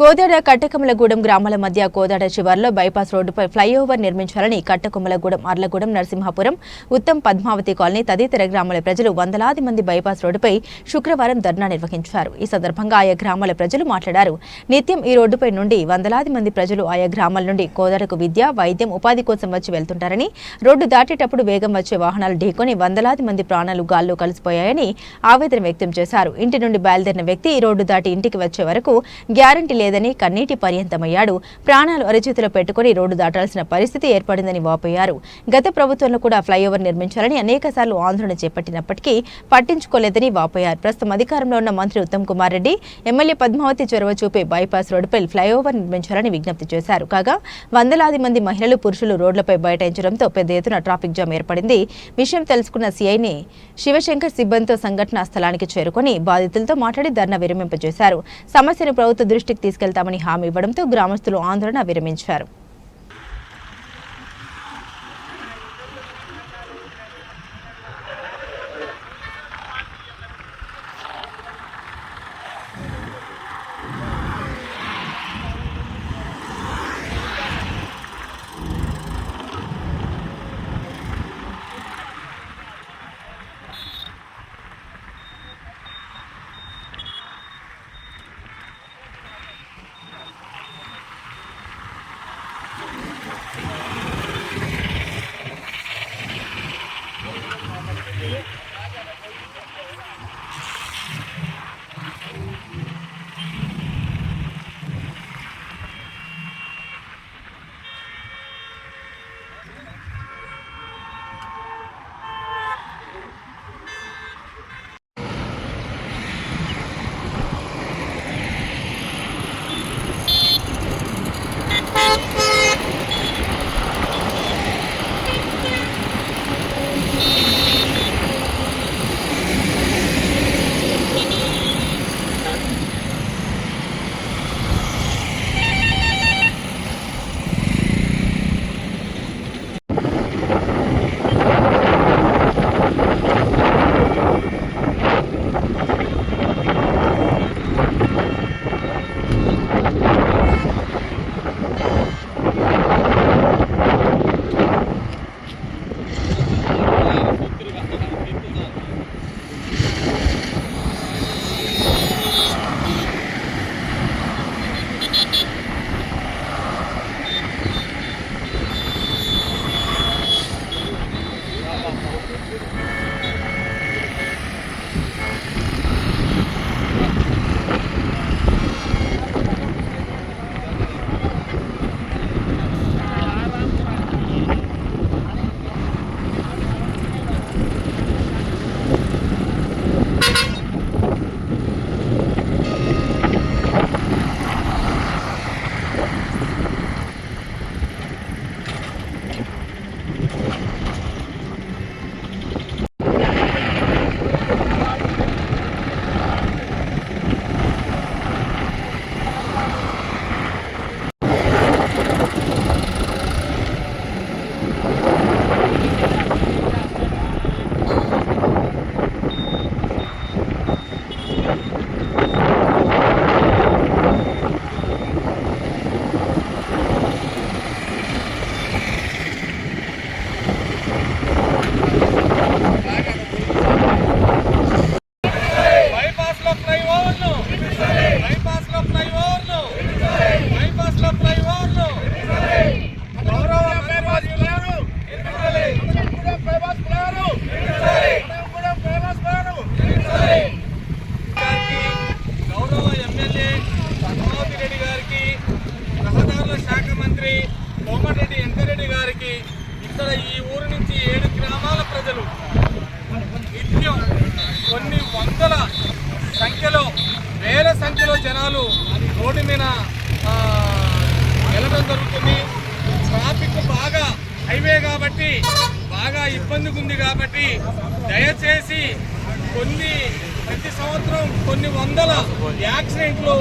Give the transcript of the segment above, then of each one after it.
కోదాడ కట్టకమలగూడెం గ్రామాల మధ్య కోదాడ శివార్లో బైపాస్ రోడ్డుపై ఫ్లైఓవర్ నిర్మించాలని కట్టకమలగూడెం అర్లగూడెం నరసింహాపురం ఉత్తమ్ పద్మావతి కాలనీ తదితర గ్రామాల ప్రజలు వందలాది మంది బైపాస్ రోడ్డుపై శుక్రవారం ధర్నా నిర్వహించారు. ఈ సందర్భంగా ఆయా గ్రామాల ప్రజలు మాట్లాడారు. నిత్యం ఈ రోడ్డుపై నుండి వందలాది మంది ప్రజలు ఆయా గ్రామాల నుండి కోదాడకు విద్య వైద్యం ఉపాధి కోసం వచ్చి వెళ్తుంటారని రోడ్డు దాటేటప్పుడు వేగం వచ్చే వాహనాలు ఢీకొని వందలాది మంది ప్రాణాలు గాల్లో కలిసిపోయాయని ఆవేదన వ్యక్తం చేశారు. ఇంటి నుండి బయలుదేరిన వ్యక్తి ఈ రోడ్డు దాటి ఇంటికి వచ్చే వరకు గ్యారంటీ లేదని కన్నీటి పర్యంతమయ్యాడు. ప్రాణాలు అరిచేతిలో పెట్టుకుని రోడ్డు దాటాల్సిన పరిస్థితి ఏర్పడిందని వాపోయారు. గత ప్రభుత్వంలో కూడా ఫ్లైఓవర్ నిర్మించాలని అనేక సార్లు ఆందోళన చేపట్టినప్పటికీ పట్టించుకోలేదని వాపోయారు. ప్రస్తుతం అధికారంలో ఉన్న మంత్రి ఉత్తమ్ కుమార్ రెడ్డి ఎమ్మెల్యే పద్మావతి చొరవ చూపే బైపాస్ రోడ్డుపై ఫ్లైఓవర్ నిర్మించాలని విజ్ఞప్తి చేశారు. కాగా వందలాది మంది మహిళలు పురుషులు రోడ్లపై బైఠాయించడంతో పెద్ద ఎత్తున ట్రాఫిక్ జామ్ ఏర్పడింది. విషయం తెలుసుకున్న సీఐని శివశంకర్ సిబ్బందితో సంఘటనా స్థలానికి చేరుకొని బాధితులతో మాట్లాడి ధర్నా విరమింపజేశారు. సమస్యను ప్రభుత్వ దృష్టికి తీసుకెళ్తామని హామీ ఇవ్వడంతో గ్రామస్తులు ఆందోళన విరమించారు. ఇక్కడ ఈ ఊరు నుంచి ఏడు గ్రామాల ప్రజలు నిత్యం కొన్ని వందల సంఖ్యలో వేల సంఖ్యలో జనాలు రోడ్డు మీద వెళ్ళడం జరుగుతుంది. ట్రాఫిక్ బాగా హైవే కాబట్టి బాగా ఇబ్బందిగా ఉంది కాబట్టి దయచేసి కొన్ని ప్రతి సంవత్సరం కొన్ని వందల యాక్సిడెంట్లు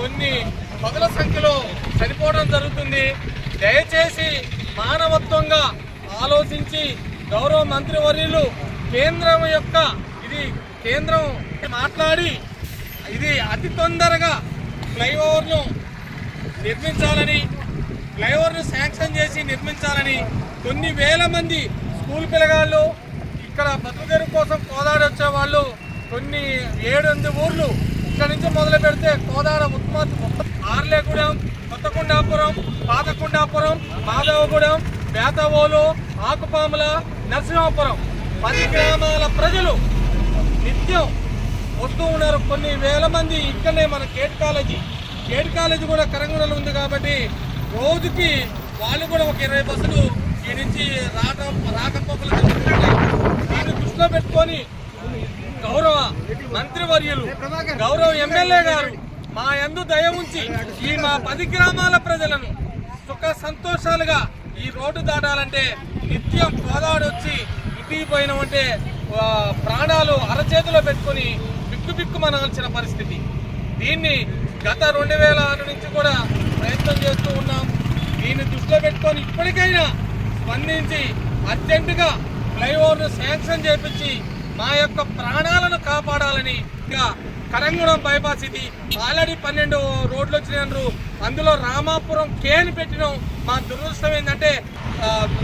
కొన్ని పదుల సంఖ్యలో చనిపోవడం జరుగుతుంది. దయచేసి మానవత్వంగా ఆలోచించి గౌరవ మంత్రివర్యులు కేంద్రం యొక్క ఇది కేంద్రం మాట్లాడి ఇది అతి తొందరగా ఫ్లైఓవర్ను నిర్మించాలని ఫ్లైఓవర్ను శాంక్షన్ చేసి నిర్మించాలని కొన్ని వేల మంది స్కూల్ పిల్లగాళ్ళు ఇక్కడ బతుకుదెరు కోసం కోదాడ వచ్చేవాళ్ళు కొన్ని ఏడెనిమిది ఊర్లు ఇక్కడ నుంచి మొదలు పెడితే కోదాడ ఉత్మతి ఆర్లేగూడెం కొత్తకుండాపురం పాతకుండాపురం మాధవగూడెం బేతవోలు ఆకుపాముల నరసింహాపురం. పది గ్రామాల ప్రజలు నిత్యం వస్తూ ఉన్నారు. కొన్ని వేల మంది ఇక్కడనే మన గేట్ కాలేజీ. గేట్ కాలేజీ కూడా కరంగూడలో ఉంది కాబట్టి రోజుకి వాళ్ళు కూడా ఒక ఇరవై బస్సులు ఈ నుంచి రావడం రాకపోకలు జరుగుతున్నాయి దీన్ని దృష్టిలో పెట్టుకొని గౌరవ మంత్రివర్యులు గౌరవ ఎమ్మెల్యే గారు మా యందు దయ ఉంచి ఈ మా పది గ్రామాల ప్రజలను సుఖ సంతోషాలుగా ఈ రోడ్డు దాటాలంటే నిత్యం గోదావరి వచ్చి ఇంటికి పోయినామంటే ప్రాణాలు అరచేతిలో పెట్టుకొని బిక్కు బిక్కు మనవలసిన పరిస్థితి. దీన్ని గత రెండు వేల ఆరు నుంచి కూడా ప్రయత్నం చేస్తూ ఉన్నాం. దీన్ని దృష్టిలో పెట్టుకొని ఇప్పటికైనా స్పందించి అర్జెంటుగా ఫ్లైఓవర్ను శాంక్షన్ చేపించి మా యొక్క ప్రాణాలను కాపాడాలని ఇంకా కరంగూడెం బైపాస్ ఇది. ఆల్రెడీ పన్నెండు రోడ్లు వచ్చినారు అందులో రామాపురం కే అని పెట్టినాం. మా దురదృష్టం ఏంటంటే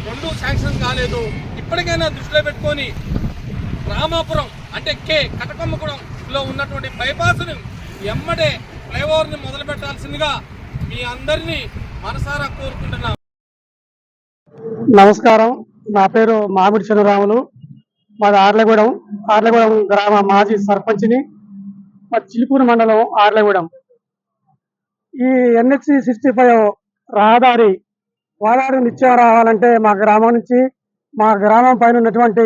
రెండు శాంక్షన్ కాలేదు. ఇప్పటికైనా దృష్టిలో పెట్టుకొని రామాపురం అంటే కే కటకమ్మగూడెం లో ఉన్నటువంటి బైపాస్ను ఎమ్మడే ఫ్లైఓవర్ని మొదలు పెట్టాల్సిందిగా మీ అందరినీ మనసారా కోరుకుంటున్నాం. నమస్కారం. నా పేరు మామిడి చంద్రరాములు. మాది ఆర్లగూడెం. ఆర్లగూడెం గ్రామ మాజీ సర్పంచ్ని. మా చిలుకూరు మండలం ఆర్లగూడెం. ఈ ఎన్హెచ్ సిక్స్టీ ఫైవ్ రహదారి గోదావరి నిత్యం రావాలంటే మా గ్రామం నుంచి మా గ్రామం పైన ఉన్నటువంటి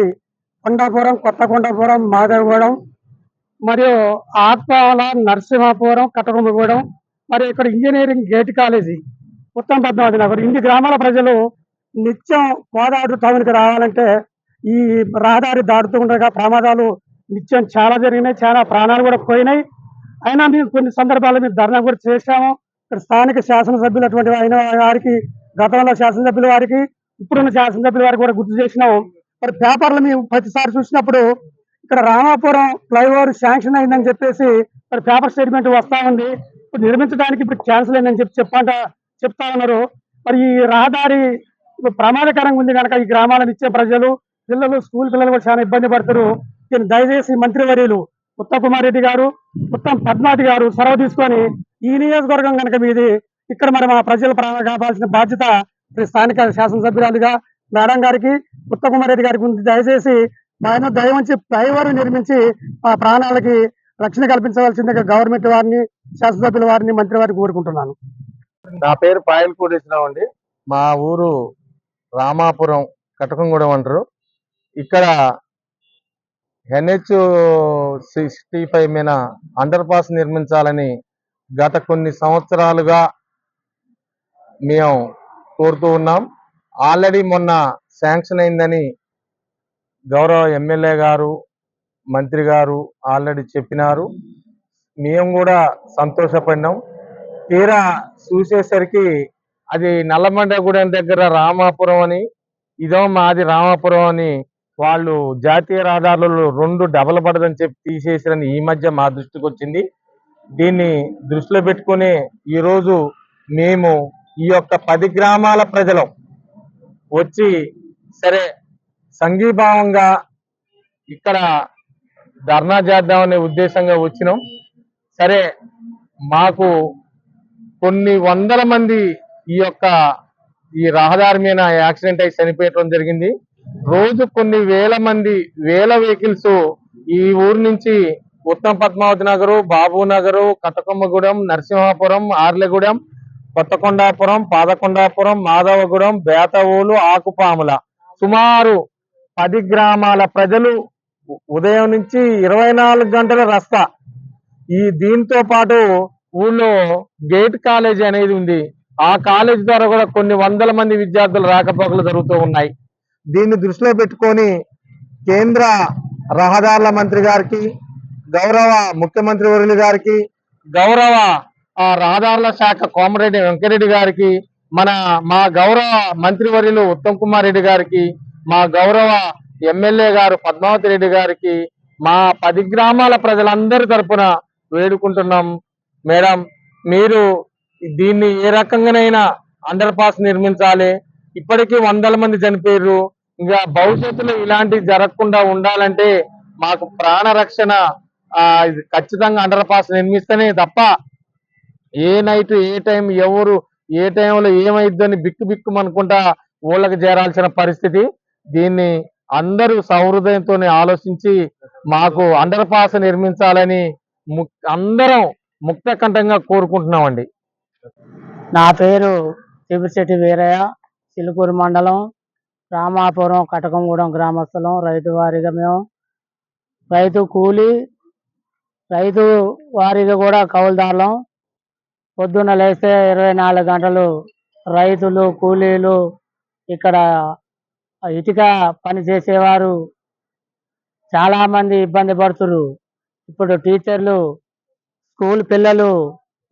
కొండాపురం కొత్త కొండాపురం మాధవగూడెం మరియు ఆత్మాల నరసింహాపురం కటకొమ్మగూడెం మరియు ఇక్కడ ఇంజనీరింగ్ గేట్ కాలేజీ ఉత్తమ పద్మావతి నగర్. ఇన్ని గ్రామాల ప్రజలు నిత్యం గోదావరి టౌన్కి రావాలంటే ఈ రహదారి దాటుతూ ఉండగా ప్రమాదాలు నిత్యం చాలా జరిగినాయి చాలా ప్రాణాలు కూడా పోయినాయి. అయినా మేము కొన్ని సందర్భాల్లో మేము ధర్నా కూడా చేశాము. ఇక్కడ స్థానిక శాసనసభ్యులు అటువంటి అయిన వారికి గతంలో శాసనసభ్యుల వారికి ఇప్పుడున్న శాసనసభ్యుల వారికి కూడా గుర్తు చేసినాము. మరి పేపర్లు మేము ప్రతిసారి చూసినప్పుడు ఇక్కడ రామాపురం ఫ్లైఓవర్ శాంక్షన్ అయిందని చెప్పేసి మరి పేపర్ స్టేట్మెంట్ వస్తా ఉంది. ఇప్పుడు నిర్మించడానికి ఇప్పుడు క్యాన్సిల్ అయిందని చెప్పి చెప్పంట చెప్తా ఉన్నారు. మరి ఈ రహదారి ప్రమాదకరంగా ఉంది కనుక ఈ గ్రామాలను ఇచ్చే ప్రజలు పిల్లలు స్కూల్ పిల్లలు కూడా చాలా ఇబ్బంది పడుతున్నారు. దయచేసి మంత్రివర్యులు ఉత్తమ్ కుమార్ రెడ్డి గారు ఉత్తమ్ పద్మాటి గారు చొరవ తీసుకొని ఈ నియోజకవర్గం కనుక మీది ఇక్కడ మరి మా ప్రజల ప్రాణాలు కాపాల్సిన బాధ్యత స్థానిక శాసనసభ్యురాలుగా మేడం గారికి ఉత్తమ్ కుమార్ రెడ్డి గారికి ఉంది. దయచేసి ఆయన దయవంచి ఫ్లైఓవర్ నిర్మించి మా ప్రాణాలకి రక్షణ కల్పించవలసిందిగా గవర్నమెంట్ వారిని శాసనసభ్యుల వారిని మంత్రి వారిని కోరుకుంటున్నాను. నా పేరు పాయల్ కోటేశ్వరరావు అండి. మా ఊరు రామాపురం కటకంగూడెం అంటారు. ఇక్కడ ఎన్హెచ్ సిక్స్టీ ఫైవ్ మీద అండర్ పాస్ నిర్మించాలని గత కొన్ని సంవత్సరాలుగా మేము కోరుతూ ఉన్నాం. ఆల్రెడీ మొన్న శాంక్షన్ అయిందని గౌరవ ఎమ్మెల్యే గారు మంత్రి గారు ఆల్రెడీ చెప్పినారు. మేము కూడా సంతోషపడినాం. తీరా చూసేసరికి అది నల్లమండగూడెం దగ్గర రామాపురం అని ఇదో మాది రామాపురం అని వాళ్ళు జాతీయ రహదారులు రెండు డబల్ పడదని చెప్పి తీసేసారని ఈ మధ్య మా దృష్టికి వచ్చింది. దీన్ని దృష్టిలో పెట్టుకుని ఈరోజు మేము ఈ యొక్క పది గ్రామాల ప్రజలం వచ్చి సరే సంఘీభావంగా ఇక్కడ ధర్నా చేద్దామనే ఉద్దేశంగా వచ్చినాం. సరే మాకు కొన్ని వందల మంది ఈ యొక్క ఈ రహదారి మీద యాక్సిడెంట్ అయి చనిపోయటం జరిగింది. రోజు కొన్ని వేల మంది వేల వెహికల్స్ ఈ ఊరు నుంచి ఉత్తమ పద్మావతి నగరు బాబు నగరు కటకొమ్మగూడెం నరసింహాపురం ఆర్లగూడెం కొత్తకొండాపురం పాదకొండాపురం మాధవగూడెం బేతవూలు ఆకుపాముల. సుమారు పది గ్రామాల ప్రజలు ఉదయం నుంచి ఇరవై నాలుగు గంటల రస్తా. ఈ దీంతో పాటు ఊళ్ళో గేట్ కాలేజీ అనేది ఉంది. ఆ కాలేజ్ ద్వారా కూడా కొన్ని వందల మంది విద్యార్థులు రాకపోకలు జరుగుతూ ఉన్నాయి. దీన్ని దృష్టిలో పెట్టుకొని కేంద్ర రహదారుల మంత్రి గారికి గౌరవ ముఖ్యమంత్రి వర్యులు గారికి గౌరవ రహదారుల శాఖ కోమరెడ్డి వెంకరెడ్డి గారికి మన మా గౌరవ మంత్రివర్యులు ఉత్తమ్ కుమార్ రెడ్డి గారికి మా గౌరవ ఎమ్మెల్యే గారు పద్మావతి రెడ్డి గారికి మా పది గ్రామాల ప్రజలందరి తరపున వేడుకుంటున్నాం. మేడం మీరు దీన్ని ఏ రకంగానైనా అండర్ పాస్ నిర్మించాలి. ఇప్పటికీ వందల మంది చనిపోయారు ఇంకా భవిష్యత్తులో ఇలాంటివి జరగకుండా ఉండాలంటే మాకు ప్రాణ రక్షణ ఖచ్చితంగా అండర్ పాస్ నిర్మిస్తేనే తప్ప ఏ నైట్ ఏ టైం ఎవరు ఏ టైంలో ఏమైద్దని బిక్కు బిక్కు అనుకుంటా ఊళ్ళకి చేరాల్సిన పరిస్థితి. దీన్ని అందరూ సహృదయంతో ఆలోచించి మాకు అండర్ పాస్ నిర్మించాలని ము- అందరం ముక్తకంఠంగా కోరుకుంటున్నామండి. నా పేరు తిబిశెట్టి వీరయ్య. చిలుకూరు మండలం రామాపురం కటకంగూడెం గ్రామస్తులం రైతు వారిగా మేము రైతు కూలి రైతు వారిగా కూడా కౌలుదారులం పొద్దున్న లేస్తే ఇరవై నాలుగు గంటలు రైతులు కూలీలు ఇక్కడ ఇటుక పని చేసేవారు. చాలామంది ఇబ్బంది పడుతురు. ఇప్పుడు టీచర్లు స్కూల్ పిల్లలు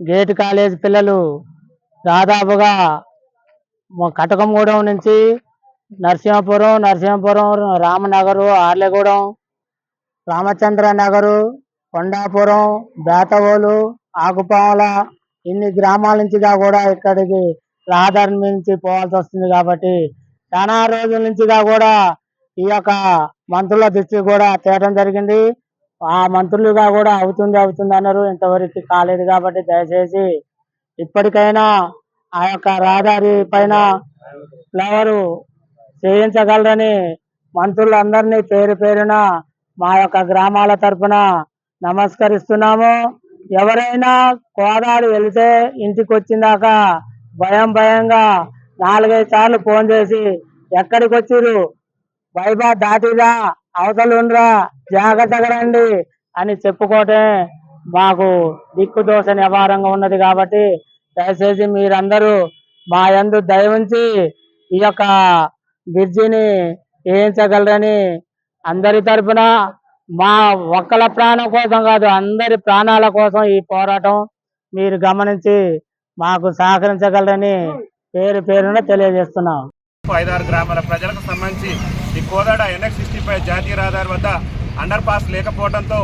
గేట్ కాలేజ్ పిల్లలు దాదాపుగా కటకంగూడెం నుంచి నరసింహపురం నరసింహపురం రామనగరు ఆర్లగూడెం రామచంద్ర నగరు కొండాపురం బేతవోలు ఆకుపాముల ఇన్ని గ్రామాల నుంచిగా కూడా ఇక్కడికి రహదారి నుంచి పోవాల్సి వస్తుంది కాబట్టి చాలా రోజుల నుంచిగా కూడా ఈ యొక్క మంత్రుల దృష్టి కూడా తేవడం జరిగింది. ఆ మంత్రులుగా కూడా అవుతుంది అవుతుంది అన్నారు. ఇంతవరకు కాలేదు కాబట్టి దయచేసి ఇప్పటికైనా ఆ యొక్క రహదారి పైన ఫ్లవరు చేయించగలరని మంత్రులందరినీ పేరు పేరున మా యొక్క గ్రామాల తరఫున నమస్కరిస్తున్నాము. ఎవరైనా కోదాడు వెళితే ఇంటికి వచ్చిందాక భయం భయంగా నాలుగైదు సార్లు ఫోన్ చేసి ఎక్కడికి వచ్చిరు వైభా దాటిరా? అవతలుండ్రా? జాగ్రత్తగా రండి అని చెప్పుకోవటం మాకు దిక్కు దోష నివారంగా ఉన్నది కాబట్టి దయచేసి మీరందరూ మా యందు దయవుంచి ఈ యొక్క బ్రిడ్జిని వేయించగలరని అందరి తరఫున మా ఒక్కల ప్రాణం కోసం కాదు అందరి ప్రాణాల కోసం ఈ పోరాటం మీరు గమనించి మాకు సహకరించగలరని పేరు పేరున తెలియజేస్తున్నాం. ఐదారు గ్రామాల ప్రజలకు సంబంధించి ఈ కోదాడ ఎన్ఎక్స్ సిక్స్టీ ఫైవ్ జాతీయ రహదారి వద్ద అండర్ పాస్ లేకపోవడంతో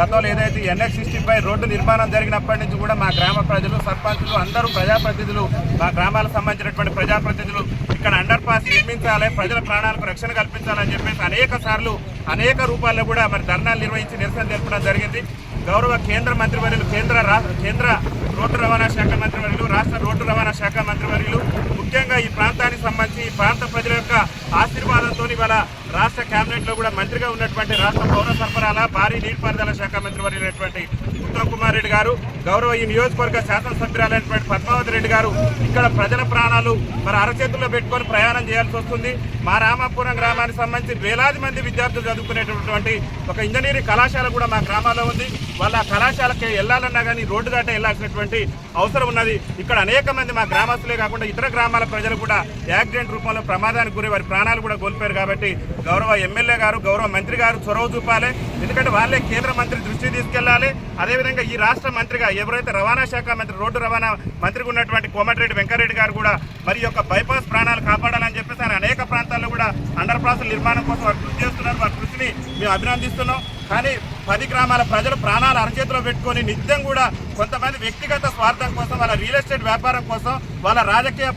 గతంలో ఏదైతే ఎన్ఎక్స్ సిక్స్టీ ఫైవ్ రోడ్డు నిర్మాణం జరిగినప్పటి నుంచి కూడా మా గ్రామ ప్రజలు సర్పంచులు అందరూ ప్రజాప్రతినిధులు మా గ్రామాలకు సంబంధించినటువంటి ప్రజాప్రతినిధులు ఇక్కడ అండర్ పాస్ నిర్మించాలి ప్రజల ప్రాణాలకు రక్షణ కల్పించాలని చెప్పేసి అనేక సార్లు అనేక రూపాల్లో కూడా మరి ధర్నాలు నిర్వహించి నిరసన తెలపడం జరిగింది. గౌరవ కేంద్ర మంత్రివర్యులు కేంద్ర కేంద్ర రోడ్డు రవాణా శాఖ మంత్రివర్యులు రాష్ట్ర రోడ్డు రవాణా శాఖ మంత్రివర్యులు ముఖ్యంగా ఈ ప్రాంతానికి సంబంధించి ఈ ప్రాంత ప్రజల యొక్క ఆశీర్వాదంతో ఇవాళ రాష్ట్ర కేబినెట్లో కూడా మంత్రిగా ఉన్నటువంటి రాష్ట్ర పౌర సరఫరాల భారీ నీటిపారుదల శాఖ మంత్రి మంత్రివర్యులైనటువంటి ఉత్తమ్ కుమార్ రెడ్డి గారు గౌరవ ఈ నియోజకవర్గ శాసనసభ్యురాలైనటువంటి పద్మావతి రెడ్డి గారు ఇక్కడ ప్రజల ప్రాణాలు మరి అరచేతుల్లో పెట్టుకొని ప్రయాణం చేయాల్సి వస్తుంది. మా రామాపురం గ్రామానికి సంబంధించి వేలాది మంది విద్యార్థులు చదువుకునేటటువంటి ఒక ఇంజనీరింగ్ కళాశాల కూడా మా గ్రామాల్లో ఉంది. వాళ్ళ కళాశాలకి వెళ్ళాలన్నా కానీ రోడ్డు దాట వెళ్ళాల్సినటువంటి అవసరం ఉన్నది. ఇక్కడ అనేక మంది మా గ్రామస్తులే కాకుండా ఇతర గ్రామాల ప్రజలు కూడా యాక్సిడెంట్ రూపంలో ప్రమాదానికి గురి వారి ప్రాణాలు కూడా కోల్పోయారు కాబట్టి గౌరవ ఎమ్మెల్యే గారు గౌరవ మంత్రి గారు చొరవ చూపాలి. ఎందుకంటే వాళ్ళే కేంద్ర మంత్రి దృష్టి తీసుకెళ్ళాలి అదేవిధంగా ఈ రాష్ట్ర మంత్రిగా ఎవరైతే రవాణా శాఖ మంత్రి రోడ్డు రవాణా మంత్రిగా ఉన్నటువంటి కోమటిరెడ్డి వెంకరెడ్డి గారు కూడా మరి యొక్క బైపాస్ ప్రాణాలు కాపాడాలని చెప్పేసి ఆయన అనేక ప్రాంతాల్లో కూడా అండర్ పాస్ నిర్మాణం కోసం వారు కృషి చేస్తున్నారు. వారి కృషిని మేము అభినందిస్తున్నాం. కానీ పది గ్రామాల ప్రజలు ప్రాణాలు అరచేతిలో పెట్టుకొని నిత్యం కూడా కొంతమంది వ్యక్తిగత స్వార్థం కోసం వాళ్ళ రియల్ ఎస్టేట్ వ్యాపారం కోసం వాళ్ళ రాజకీయ